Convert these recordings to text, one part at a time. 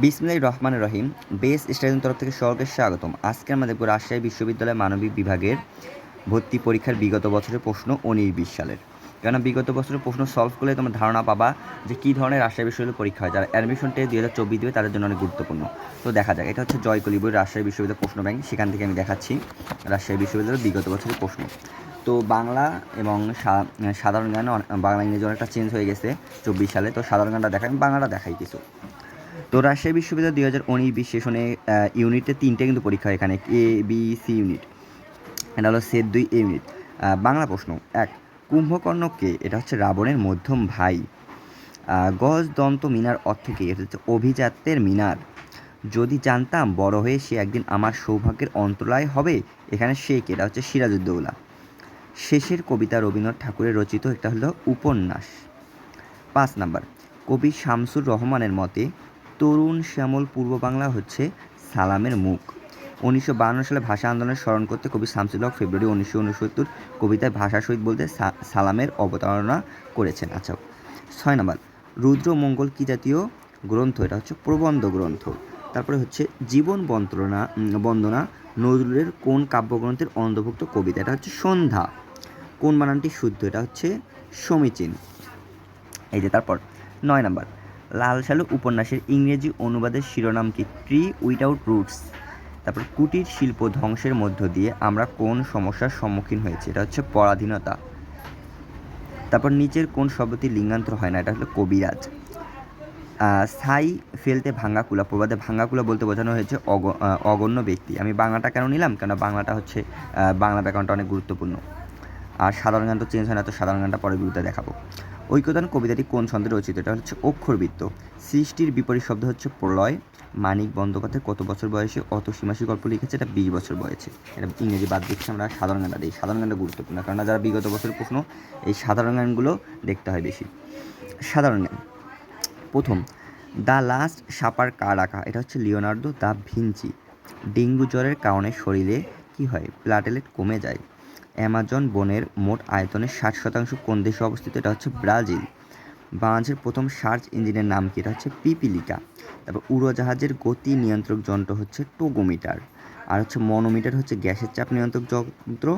বিসমিল্লাহ রহমান রহিম। বেস স্টাডির তরফ থেকে সকলকে স্বাগতম। আজকে আমরা দেখব রাজশাহী বিশ্ববিদ্যালয় মানবিক বিভাগের ভর্তি পরীক্ষার বিগত বছরের প্রশ্ন উনিশ সালের। কেননা বিগত বছরের প্রশ্ন সলভ করলে তোমার ধারণা পাবা যে কী ধরনের রাজশাহী বিশ্ববিদ্যালয় পরীক্ষা হয়। যারা অ্যাডমিশন টেস্ট দুই হাজার চব্বিশ দেবে, তাদের জন্য অনেক গুরুত্বপূর্ণ। তো দেখা যাক, এটা হচ্ছে জয়কলি বই রাজশাহী বিশ্ববিদ্যালয় প্রশ্ন ব্যাংক সেখান থেকে আমি দেখাচ্ছি রাজশাহী বিশ্ববিদ্যালয়ের বিগত বছরের প্রশ্ন। তো বাংলা এবং সাধারণ জ্ঞান বাংলা ইংরেজি অনেকটা চেঞ্জ হয়ে গেছে চব্বিশ সালে। তো সাধারণ জ্ঞানটা দেখাই বাংলাটা দেখাই কিছু। তো রাজশাহী বিশ্ববিদ্যালয় দুই হাজার উনিশ বিশ সেশনে ইউনিটে তিনটে কিন্তু পরীক্ষা এখানে এ বি সি ইউনিট। এটা হলো সেট দুই এ ইউনিট। বাংলা প্রশ্ন, এক কুম্ভকর্ণ কে এটা হচ্ছে রাবণের মধ্যম ভাই গজ দন্ত মিনার অর্থ কি? এটা হচ্ছে অভিজাত্যের মিনার। যদি জানতাম বড় হয়ে সে একদিন আমার সৌভাগ্যের অন্তরায় হবে, এখানে সে কে? এটা হচ্ছে সিরাজউদ্দৌলা। শেষের কবিতা রবীন্দ্রনাথ ঠাকুরের রচিত এটা হলো উপন্যাস। পাঁচ নাম্বার, কবি শামসুর রহমানের মতে তরুণ শ্যামল পূর্ব বাংলা হচ্ছে সালামের মুখ। উনিশশো সালে ভাষা আন্দোলনের স্মরণ করতে কবি শামসুল হক ফেব্রুয়ারি উনিশশো উনসত্তর কবিতায় ভাষা শহীদ বলতে সালামের অবতারণা করেছেন আচ্ছা ছয় নাম্বার রুদ্রমঙ্গল কি জাতীয় গ্রন্থ? এটা হচ্ছে প্রবন্ধ গ্রন্থ। তারপরে হচ্ছে জীবন বন্তনা বন্দনা, নজরুলের কোন কাব্যগ্রন্থের অন্তর্ভুক্ত কবিতা? এটা হচ্ছে সন্ধ্যা। কোন বানানটি শুদ্ধ? এটা হচ্ছে সমীচীন। এই যে তারপর, নয় নাম্বার লাল সালু উপন্যাসের ইংরেজি অনুবাদের শিরোনাম কি? ট্রি উইদাউট রুটস তারপর কুটির শিল্প ধ্বংসের মধ্য দিয়ে আমরা কোন সমস্যার সম্মুখীন হয়েছি? এটা হচ্ছে পরাধীনতা। তারপর নিচের কোন শব্দটি লিঙ্গান্তর হয় না? এটা হলো কবিরাজ। ছাই ফেলতে ভাঙ্গা কুলা, প্রবাদে ভাঙ্গা কুলা বলতে বোঝানো হয়েছে অগ অগণ্য ব্যক্তি। আমি বাংলাটা কেন নিলাম? কেন বাংলাটা হচ্ছে বাংলা ব্যাকরণটা অনেক গুরুত্বপূর্ণ। আর সাধারণ গান তো চেঞ্জ হয় না, তো সাধারণ গানটা পরে বিরুদ্ধে দেখাবো। ঐক্যদান কবিতাটি কোন ছন্দে রচিত? এটা হচ্ছে অক্ষরবৃত্ত সৃষ্টির বিপরীত শব্দ হচ্ছে প্রলয়। মানিক বন্দ্যোপাধ্যায় কত বছর বয়সে অত সীমাসী গল্প লিখেছে? এটা বিশ বছর বয়সে। এটা ইংরেজি বাদ দিচ্ছি আমরা, সাধারণ গানটা দিই। সাধারণ গানটা গুরুত্বপূর্ণ কারণ যারা বিগত বছরের প্রশ্ন, এই সাধারণ গানগুলো দেখতে হয় বেশি। সাধারণ গান। প্রথম দ্য লাস্ট সাপার কার আঁকা এটা হচ্ছে লিওনার্দো দ্য ভিঞ্চি। ডেঙ্গু জ্বরের কারণে শরীরে কি হয়? প্লাটেলেট কমে যায়। অ্যামাজন বনের মোট আয়তনের ষাট শতাংশ কোন দেশে অবস্থিত? এটা হচ্ছে ব্রাজিল। বাংলাদেশের প্রথম সার্চ ইঞ্জিনের নাম কি? এটা হচ্ছে পিপিলিকা। তারপর উড়োজাহাজের গতি নিয়ন্ত্রক যন্ত্র হচ্ছে টোগোমিটার। আর হচ্ছে মনোমিটার হচ্ছে গ্যাসের চাপ নিয়ন্ত্রক যন্ত্র।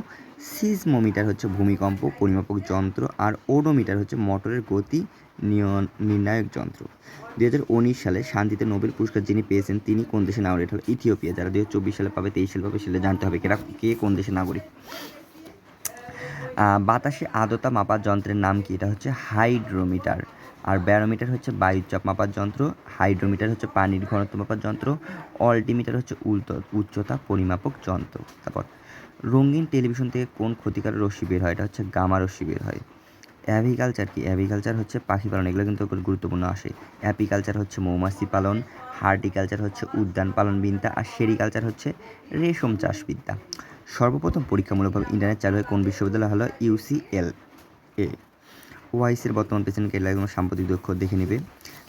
সিজমোমিটার হচ্ছে ভূমিকম্প পরিমাপক যন্ত্র। আর ওডোমিটার হচ্ছে মোটরের গতি নির্ণায়ক যন্ত্র। দু হাজার উনিশ সালে শান্তিতে নোবেল পুরস্কার যিনি পেয়েছেন, তিনি কোন দেশের নাগরিক? হলো ইথিওপিয়া। যারা দু হাজার চব্বিশ সালে পাবে, তেইশ সালে পাবে, সেটা জানতে হবে। কেরা কে কোন দেশের নাগরিক? বাতাসে আর্দ্রতা মাপার যন্ত্রের নাম কি? এটা হচ্ছে হাইড্রোমিটার। আর ব্যারোমিটার হচ্ছে বায়ুচাপ মাপার যন্ত্র। হাইড্রোমিটার হচ্ছে পানির ঘনত্ব মাপার যন্ত্র। অল্টিমিটার হচ্ছে উল্ট, উচ্চতা পরিমাপক যন্ত্র। তারপর, রঙিন টেলিভিশন থেকে কোন ক্ষতিকারক রশ্মি বের হয়? এটা হচ্ছে গামা রশ্মি বের হয়। অ্যাভিকালচার কি? অ্যাভিকালচার হচ্ছে পাখি পালন এগুলো কিন্তু গুরুত্বপূর্ণ আসে। অ্যাপিকালচার হচ্ছে মৌমাছি পালন। হার্টিকালচার হচ্ছে উদ্যান পালন বিদ্যা আর সেরিকালচার হচ্ছে রেশম চাষবিদ্যা। সর্বপ্রথম পরীক্ষামূলকভাবে ইন্টারনেট চালু হয় কোন বিশ্ববিদ্যালয় হলো ইউসিএল এ ওয়াইসির বর্তমান প্রেসিডেন্ট এবং সাম্প্রতিক দক্ষ, দেখে নেবে।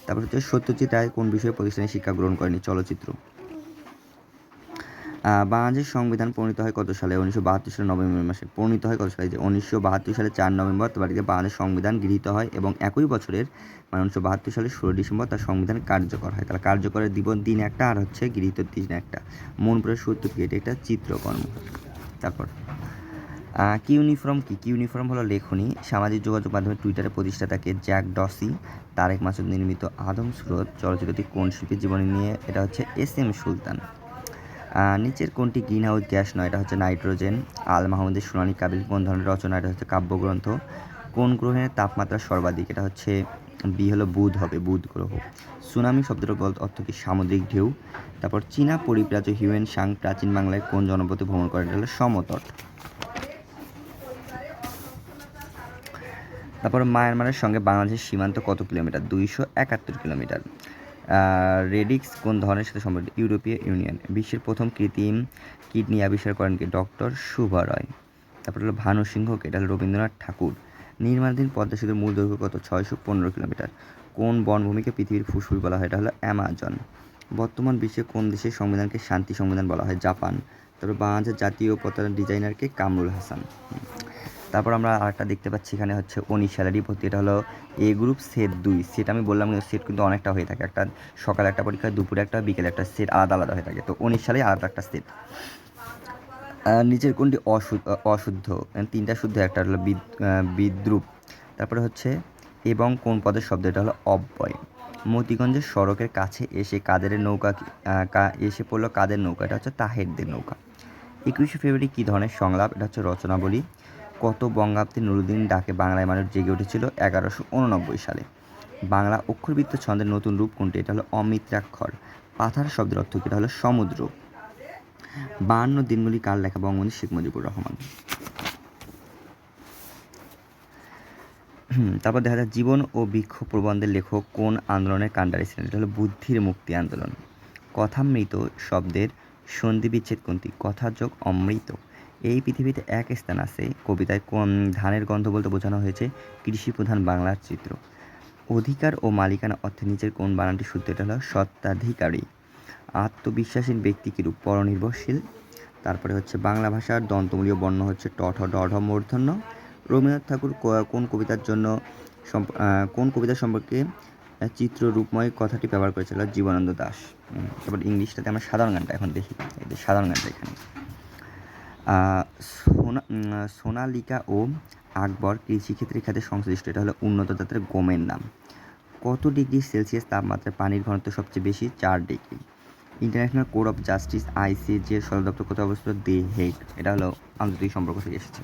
তারপর হচ্ছে সত্যজিৎ রায় কোন বিষয়ে প্রতিষ্ঠানে শিক্ষা গ্রহণ করেনি? চলচ্চিত্র। বাংলাদেশের সংবিধান প্রণীত হয় কত সালে? উনিশশো বাহাত্তর সালে নভেম্বর মাসে। প্রণীত হয় কত সালে? যে উনিশশো বাহাত্তর সালে চার নভেম্বর তারিখে বাংলাদেশ সংবিধান গৃহীত হয় এবং একই বছরের মানে উনিশশো বাহাত্তর সালে ষোলো ডিসেম্বর তার সংবিধান কার্যকর হয়। তাহলে কার্যকরের দিবস দিন একটা আর হচ্ছে গৃহীত দিন একটা। মনপুরের সূত্র কি এটা একটা চিত্রকর্ম। তারপর কি ইউনিফর্ম কি কি ইউনিফর্ম হলো লেখনী। সামাজিক যোগাযোগ মাধ্যমে টুইটারে প্রতিষ্ঠাতাকে জ্যাক ডসি তারেক মাসুদ নির্মিত আদম সুরত চলচ্চিত্রটি কোন শিল্পীর জীবনী নিয়ে? এটা হচ্ছে এস এম সুলতান। নিচের কোনটি গ্রিন হাউস গ্যাস নয়? এটা হচ্ছে নাইট্রোজেন। আল মাহমুদের সোনালী কাবিল কোন ধরনের রচনা, এটা হচ্ছে কাব্যগ্রন্থ। কোন গ্রহের তাপমাত্রা সর্বাধিক? এটা হচ্ছে বি হলো বুধ হবে, বুধ গ্রহ। সুনামি শব্দটার অর্থ কি? সামুদ্রিক ঢেউ। তারপর চীনা পরিব্রাজ হিউয়েন সাং, প্রাচীন বাংলায় কোন জনপদে ভ্রমণ করেন? এটা হলো সমতট। তারপর মায়ানমারের সঙ্গে বাংলাদেশের সীমান্ত কত কিলোমিটার? দুইশো একাত্তর কিলোমিটার। রেডিক্স কোন ধরনের সাথে সম্পর্কিত? ইউরোপীয় ইউনিয়ন। বিশ্বের প্রথম কৃত্রিম কিডনি আবিষ্কার করেন কি? ডক্টর শুভা রয়। তারপর হলো ভানু সিংহকে এটা হলো রবীন্দ্রনাথ ঠাকুর। নির্মাণাধীন পদ্মা সেতুর মূল দৈর্ঘ্য কত? ছয়শো পনেরো কিলোমিটার। কোন বনভূমিকে পৃথিবীর ফুসফুস বলা হয়? এটা হলো অ্যামাজন। বর্তমান বিশ্বে কোন দেশের সংবিধানকে শান্তি সংবিধান বলা হয়? জাপান। তারপর বাংলাদেশের জাতীয় পতাকা ডিজাইনারকে কামরুল হাসান। তারপর আমরা আরেকটা দেখতে পাচ্ছি, এখানে হচ্ছে উনিশ স্যালারি ভর্তি। এটা হলো এ গ্রুপ সেট দুই। সেট আমি বললাম কিন্তু সেট কিন্তু অনেকটা হয়ে থাকে। একটা সকালে একটা পরীক্ষা, দুপুরে একটা, বিকেলে একটা সেট আলাদা আলাদা হয়ে থাকে। তো উনিশ সালে আলাদা একটা সেট। নিচের কোনটি অশুদ্ধ অশুদ্ধ? তিনটা শুদ্ধ, একটা হলো বিদ- বিদ্রুপ, তারপরে হচ্ছে, এবং কোন পদের শব্দ? এটা হলো অব্যয়। মতিগঞ্জের সড়কের কাছে এসে কাদের নৌকা এসে পড়ল কাদের নৌকা? এটা হচ্ছে তাহেরদের নৌকা। একুশে ফেব্রুয়ারি কী ধরনের সংলাপ? এটা হচ্ছে রচনাবলী। কত বঙ্গাব্দে নুরুদ্দিন ডাকে বাংলায় মানুষ জেগে উঠেছিল এগারোশো উননব্বই সালে। বাংলা অক্ষরবৃত্ত ছন্দের নতুন রূপ কোনটি? এটা হলো অমিত্রাক্ষর পাথার শব্দের অর্থ এটা হলো সমুদ্র। বাহান্ন দিনগুলি কার লেখা বঙ্গবন্ধু শেখ মুজিবুর রহমান। তারপর দেখা যায় জীবন ও বিক্ষোভ প্রবন্ধের লেখক কোন আন্দোলনের কাণ্ডারি ছিলেন এটা হলো বুদ্ধির মুক্তি আন্দোলন। কথামৃত শব্দের সন্ধি বিচ্ছেদ কোনটি? কথাযোগ অমৃত। এই পৃথিবীতে এক স্থান আছে। কবিতায় কোন ধানের গন্ধ বলতে বোঝানো হয়েছে? কৃষি প্রধান বাংলার চিত্র। অধিকার ও মালিকানা অর্থে নিচের কোন বানানটি শুদ্ধ এটা হলো সত্ত্বাধিকারী আত্মবিশ্বাসীন ব্যক্তি কিরূপ পরনির্ভরশীল। তারপরে হচ্ছে বাংলা ভাষার দন্তমূলীয় বর্ণ হচ্ছে ট ঠ ড ঢ মূর্ধন্য। রবীন্দ্রনাথ ঠাকুর কোন কবিতার জন্য কোন কবিতা সম্পর্কে আহ, চিত্ররূপময় কথাটি ব্যবহার করেছিল জীবনানন্দ দাস। তারপর ইংলিশটাতে আমরা সাধারণ গানটা এখন দেখি। সাধারণ গানটা এখানে। সোনা সোনালিকা ও আকবর কৃষিক্ষেত্রে খাতে সংশ্লিষ্ট। এটা হলো উন্নত জাতের গমের নাম। কত ডিগ্রি সেলসিয়াস তাপমাত্রায় পানির ঘনত্ব সবচেয়ে বেশি? চার degree. International court of justice ICJ এর সদর দপ্তর কোথায় অবস্থিত? The Hague. এটা হলো আন্তর্জাতিক সম্পর্ক থেকে এসেছে।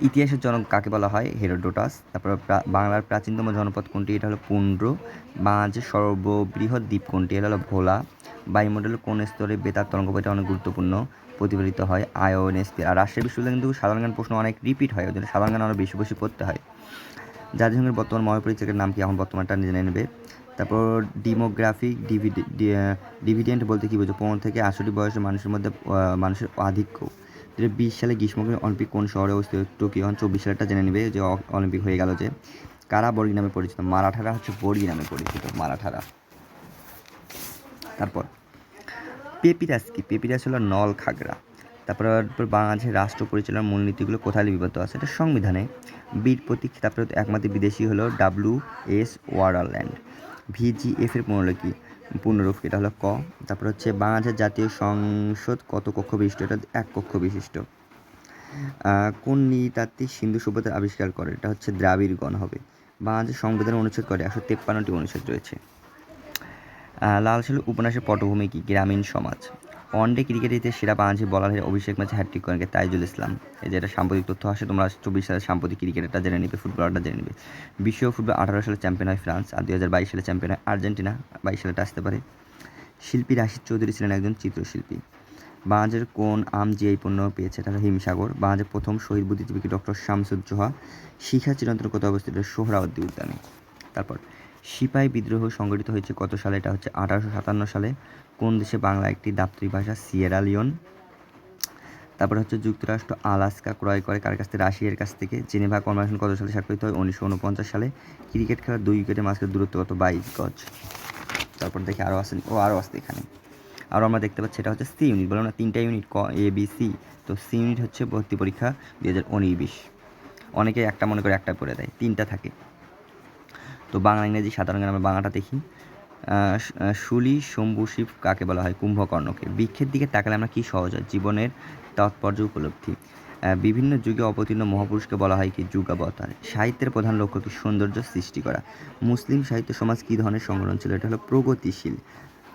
ইতিহাসের জনক কাকে বলা হয়? হেরোডোটাস। তারপর বাংলার প্রাচীনতম জনপদ কোনটি? এটা হলো পুন্ড্র বাংলাদেশের সর্ববৃহৎ দ্বীপ কোনটি? এটা হলো ভোলা। বায়ুমণ্ডলের কোন স্তরে বেতার তরঙ্গ এটা অনেক গুরুত্বপূর্ণ। প্রতিফলিত হয় আয়োনেস্পি আর রাজশাহী বিশ্ববিদ্যালয়ে কিন্তু সাধারণ জ্ঞান প্রশ্ন অনেক রিপিট হয়। ওই জন্য সাধারণ জ্ঞান আরও বেশি বেশি পড়তে হয়। জাতিসংঘের বর্তমান মহাপরিচালকের নাম কি? এখন বর্তমানটা জেনে নেবে। তারপর ডিমোগ্রাফিক ডিভিডি ডিভিডেন্ট বলতে কী বোঝো? পনেরো থেকে আষট্টি বয়সের মানুষের মধ্যে মানুষের আধিক্য। বিশ সালে গ্রীষ্মকালীন অলিম্পিক কোন শহরে অবস্থিত? টোকিও। চব্বিশ সালেরটা জেনে নেবে যে অলিম্পিক হয়ে গেল যে কারা বর্গি নামে পরিচিত। মারাঠারা হচ্ছে বর্গি নামে পরিচিত, মারাঠারা। তারপর পেপিরাস কি? পেপিরাস হলো নল খাগড়া। তারপর বাংলাদেশের রাষ্ট্র পরিচালনার মূলনীতিগুলো কোথায় লিপিবদ্ধ আছে? এটা সংবিধানে। বীর প্রতীক, তারপরে একমাত্র বিদেশি হলো ডাব্লিউ এস ওয়ারাল্যান্ড। ভিজিএফ এর পুনরূপ কি? পূর্ণরূপ? এটা হলো ক। তারপর হচ্ছে বাংলাদেশের জাতীয় সংসদ কত কক্ষ বিশিষ্ট? এটা এক কক্ষ বিশিষ্ট। কোন নৃতাত্ত্বিক সিন্ধু সভ্যতার আবিষ্কার করে? এটা হচ্ছে দ্রাবিড়গণ হবে। বাংলাদেশ সংবিধান অনুচ্ছেদ করে একশো তেপ্পান্নটি অনুচ্ছেদ রয়েছে। লালসেলু লাল সালু উপন্যাসের পটভূমি কি? গ্রামীণ সমাজ। ওয়ানডে ক্রিকেটে সেরা বাংলাদেশি বলারের অভিষেক ম্যাচে হ্যাট্রিক করেন তাইজুল ইসলাম। এই যে এটা সাম্প্রতিক তথ্য আসে, তোমরা চব্বিশ সালে সাম্প্রতিক ক্রিকেটটা জেনে নেবে, ফুটবলারটা জেনে নেবে। বিশ্ব ফুটবল আঠারো সালে চ্যাম্পিয়ন হয় ফ্রান্স আর দু হাজার বাইশ সালে চ্যাম্পিয়ন হয় আর্জেন্টিনা, বাইশ সালেটা আসতে পারে। শিল্পী রাশিদ চৌধুরী ছিলেন একজন চিত্রশিল্পী। বাংলাদেশের কোন আম জিআই পণ্য পেয়েছে, এটা হলো হিমসাগর। বাংলাদেশের প্রথম শহীদ বুদ্ধিজীবী ডক্টর শামসুজ্জোহা? শিখা চিরন্তন কোথায় অবস্থিত? সোহরাওয়ার্দী উদ্যানে। তারপর সিপাহি বিদ্রোহ সংগঠিত হয়েছে কত সালে? এটা হচ্ছে আঠারোশো সাতান্ন সালে। কোন দেশে বাংলা একটি দাপ্তরিক ভাষা? Sierra Leone. তারপর হচ্ছে যুক্তরাষ্ট্র, আলাস্কা ক্রয় করে। কার কাছ থেকে? রাশিয়ার কাছ থেকে। জেনেভা কনভেনশন কত সালে স্বাক্ষরিত হয়? উনিশশো উনপঞ্চাশ সালে। ক্রিকেট খেলার দুই উইকেটের মাঝখানে দূরত্ব কত? বাইশ গজ। তারপর দেখি আরও আসেন ও, আরও আসতে এখানে। আরও আমরা দেখতে পাচ্ছি, এটা হচ্ছে সি ইউনিট। বললাম না তিনটা ইউনিট, ক, এ, বি, সি। তো সি ইউনিট হচ্ছে ভর্তি পরীক্ষা দু হাজার উনিশ। অনেকে একটা মনে করে একটা করে দেয়। তিনটা থাকে। তো বাংলা, ইংরেজি সাধারণ আমরা বাংলাটা দেখি। শুলি শম্ভুশিব কাকে বলা হয়? কুম্ভকর্ণকে। বৃক্ষের দিকে তাকালে আমরা কি সহজ হয়? জীবনের তাৎপর্য উপলব্ধি। বিভিন্ন যুগে অবতীর্ণ মহাপুরুষকে বলা হয় কি যুগাবতার। সাহিত্যের প্রধান লক্ষ্য কি সৌন্দর্য সৃষ্টি করা? মুসলিম সাহিত্য সমাজ কী ধরনের সংগঠন ছিল? এটা হলো প্রগতিশীল।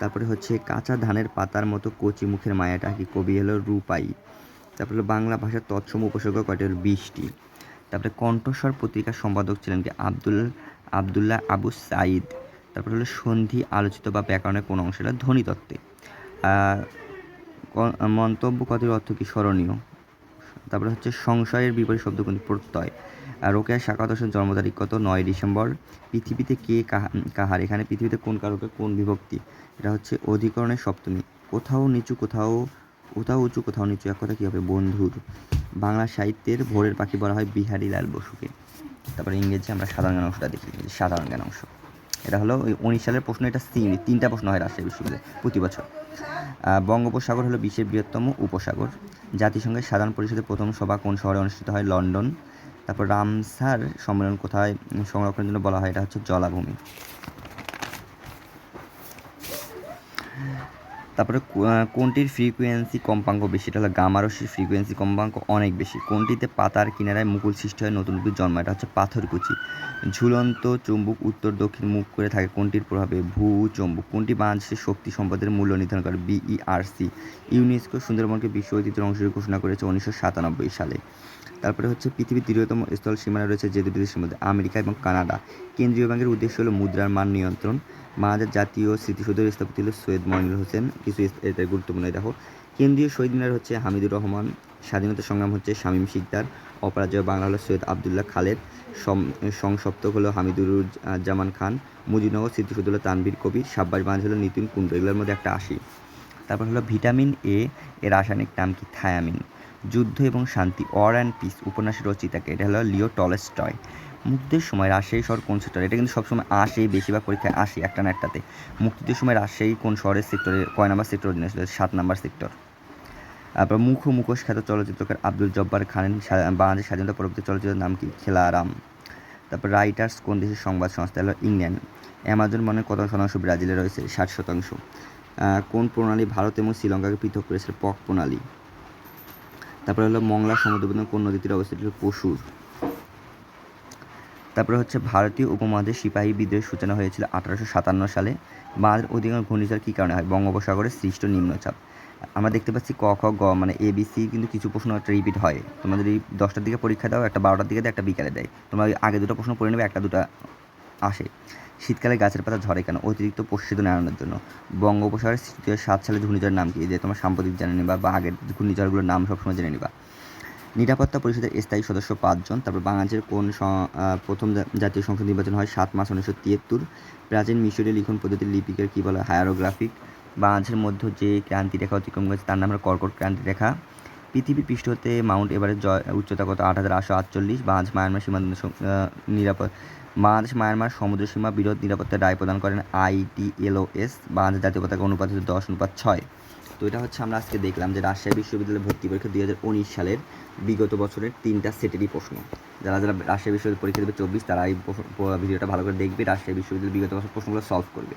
তারপরে হচ্ছে কাঁচা ধানের পাতার মতো কচি মুখের মায়াটা কি কবি হলো রূপাই। তারপরে হলো বাংলা ভাষার তৎসম উপসর্গ কয়টি হলো বিশটি তারপরে কণ্ঠস্বর পত্রিকার সম্পাদক ছিলেন কি আব্দুল আবদুল্লাহ আবু সাইদ তারপরে হলো সন্ধি আলোচিত বা ব্যাকরণের কোন অংশ, এটা ধ্বনিতত্ত্বে মন্তব্য কথার অর্থ কি? স্মরণীয়। তারপরে হচ্ছে সংশয়ের বিপরীত শব্দ কোন প্রত্যয়। আর রোকেয়া শাখাত হোসেন জন্ম তারিখ কত? নয় ডিসেম্বর। পৃথিবীতে কে কাহা- কাহার? এখানে পৃথিবীতে কোন কারকে? কোন বিভক্তি? এটা হচ্ছে অধিকরণের সপ্তমী। কোথাও নিচু, কোথাও কোথাও উঁচু, কোথাও নিচু, এক কথা কী হবে? বন্ধুর। বাংলা সাহিত্যের ভোরের পাখি বলা হয় বিহারীলাল বসুকে। তারপরে ইংরেজি আমরা সাধারণ জ্ঞান অংশটা দেখি সাধারণ জ্ঞান অংশ। এটা হলো ওই উনিশ সালের প্রশ্ন, এটা সি তিনটা প্রশ্ন হয় রাজশাহী বিশ্ববিদ্যালয়ে প্রতি বছর। বঙ্গোপসাগর হলো বিশ্বের বৃহত্তম উপসাগর। জাতিসংঘের সাধারণ পরিষদের প্রথম সভা কোন শহরে অনুষ্ঠিত হয়? লন্ডন। তারপর রামসার সম্মেলন কোথায় সংরক্ষণের জন্য বলা হয়? এটা হচ্ছে জলাভূমি। তারপরে কোনটির ফ্রিকোয়েন্সি কম্পাঙ্ক বেশি? এটা হলো গামারসির ফ্রিকোয়েন্সি কম্পাঙ্ক অনেক বেশি। কোনটিতে পাতার কিনারায় মুকুল সৃষ্টি হয়? নতুন উদ্ভিদ জন্ম এটা হচ্ছে পাথরকুচি ঝুলন্ত চুম্বক উত্তর দক্ষিণ মুখ করে থাকে। কোনটির প্রভাবে? ভূ চুম্বক। কোনটি বাংলাদেশের শক্তি সম্পদের মূল্য নির্ধারণ করে? বিইআরসি। ইউনেস্কো সুন্দরবনকে বিশ্ব ঐতিহ্যের অংশ ঘোষণা করেছে উনিশশো সাতানব্বই সালে। তারপরে হচ্ছে পৃথিবীর দৃঢ়তম স্থল সীমানা রয়েছে যে দুটি দেশের মধ্যে, আমেরিকা এবং কানাডা। কেন্দ্রীয় ব্যাংকের উদ্দেশ্য হলো মুদ্রার মান নিয়ন্ত্রণ। বাংলাদেশ জাতীয় স্মৃতিসৌধের স্থপতি হলো সৈয়দ মইনুল হোসেন। কিছু এটা গুরুত্বপূর্ণ দেখো। কেন্দ্রীয় শহীদ মিনার হচ্ছে হামিদুর রহমান, স্বাধীনতা সংগ্রাম হচ্ছে শামীম শিকদার, অপরাজয় বাংলা হলো সৈয়দ আবদুল্লাহ খালেদ সংসপ্তক হলো হামিদুর জামান খান, মুজিবনগর স্মৃতিসৌধ হলো তানভীর কবির সাব্বাস বাঁধ হলো নিতিন কুণ্ডু এগুলোর মধ্যে একটা আসি তারপর হলো ভিটামিন এ, এর রাসায়নিক নাম কি? থায়ামিন। যুদ্ধ এবং শান্তি অর অ্যান্ড পিস উপন্যাসের রচিতাকে এটা হলো লিও টলেস্টয়। মুক্তির সময় রাজশাহী শহর কোন সেক্টরে এটা কিন্তু সবসময় আসে, বেশিরভাগ পরীক্ষায় আসে একটা না একটাতে। মুক্তির সময় রাজশাহী কোন শহরের সেক্টরে কয় নাম্বার সেক্টর অধীনে ছিল? সাত নাম্বার সেক্টর তারপর মুখ মুখোশ খ্যাত চলচ্চিত্রকার আব্দুল জব্বার খানের বাংলাদেশ স্বাধীনতা পরবর্তী চলচ্চিত্রের নাম কি? খেলারাম। তারপর রাইটার্স কোন দেশের সংবাদ সংস্থা? হলো ইংল্যান্ড। অ্যামাজন মনে কত শতাংশ ব্রাজিলে রয়েছে? ষাট শতাংশ। কোন প্রণালী ভারত এবং শ্রীলঙ্কাকে পৃথক করেছে পক প্রণালী। তারপরে হলো মংলা সমুদ্রবন্দর কোন নদীতে অবস্থিত পশুর। তারপরে হচ্ছে ভারতীয় উপমহাদেশ সিপাহী বিদ্রোহের সূচনা হয়েছিল আঠারোশো সাতান্ন সালে। বাঁধের অধিকাংশ ঘূর্ণিঝড় কী কারণে হয়? বঙ্গোপসাগরের সৃষ্ট নিম্নচাপ। আমরা দেখতে পাচ্ছি ক, খ, গ মানে এ বি সি কিন্তু কিছু প্রশ্ন একটা রিপিট হয়। তোমরা যদি দশটার দিকে পরীক্ষা দাও, একটা বারোটার দিকে দেয়, একটা বিকালে দেয়। তোমরা আগে দুটো প্রশ্ন পড়ে নেবে, একটা দুটো আসে। শীতকালে গাছের পাতা ঝরে কেন? অতিরিক্ত প্রশিদন এড়ানোর জন্য। বঙ্গোপসাগরের হয় সাত সালে ঘূর্ণিঝড়ের নাম কি? যে তোমার সাম্প্রতিক জেনে নিবা বা আগের ঘূর্ণিঝড়গুলোর নাম সবসময় জেনে নিবা। নিরাপত্তা পরিষদের স্থায়ী সদস্য পাঁচজন, তারপর বাংলাদেশের কোন প্রথম জাতীয় সংসদ নির্বাচন হয় সাত মার্চ উনিশশো তিয়াত্তর। প্রাচীন মিশরীয় লিখন পদ্ধতির লিপিকের কী বলা? হয় হায়ারোগ্রাফিক। বাংলাদেশের মধ্যে যে ক্রান্তি রেখা অতিক্রম করেছে তার নাম হলো কর্কট ক্রান্তি রেখা। পৃথিবীর পৃষ্ঠ হতে মাউন্ট এভারেস্ট জয়, উচ্চতা কত? আট হাজার আটশো আটচল্লিশ। বাংলাদেশ, মায়ানমার সীমান্ত নিরাপদ বাংলাদেশ, মায়ানমার, সমুদ্র সীমা, বিরোধ নিরাপত্তার রায় প্রদান করেন আইটিএলওএস, বাংলাদেশ জাতীয় পতাকা অনুপাত দশ, অনুপাত ছয়। তো এটা হচ্ছে আমরা আজকে দেখলাম যে রাজশাহী বিশ্ববিদ্যালয়ের ভর্তি পরীক্ষা দুই হাজার উনিশ সালের বিগত বছরের তিনটা সেটেরই প্রশ্ন। যারা যারা রাজশাহী বিশ্ববিদ্যালয় পরীক্ষা দেবে চব্বিশ, তারা এই ভিডিওটা ভালো করে দেখবে, রাজশাহী বিশ্ববিদ্যালয়ের বিগত বছর প্রশ্নগুলো সলভ করবে।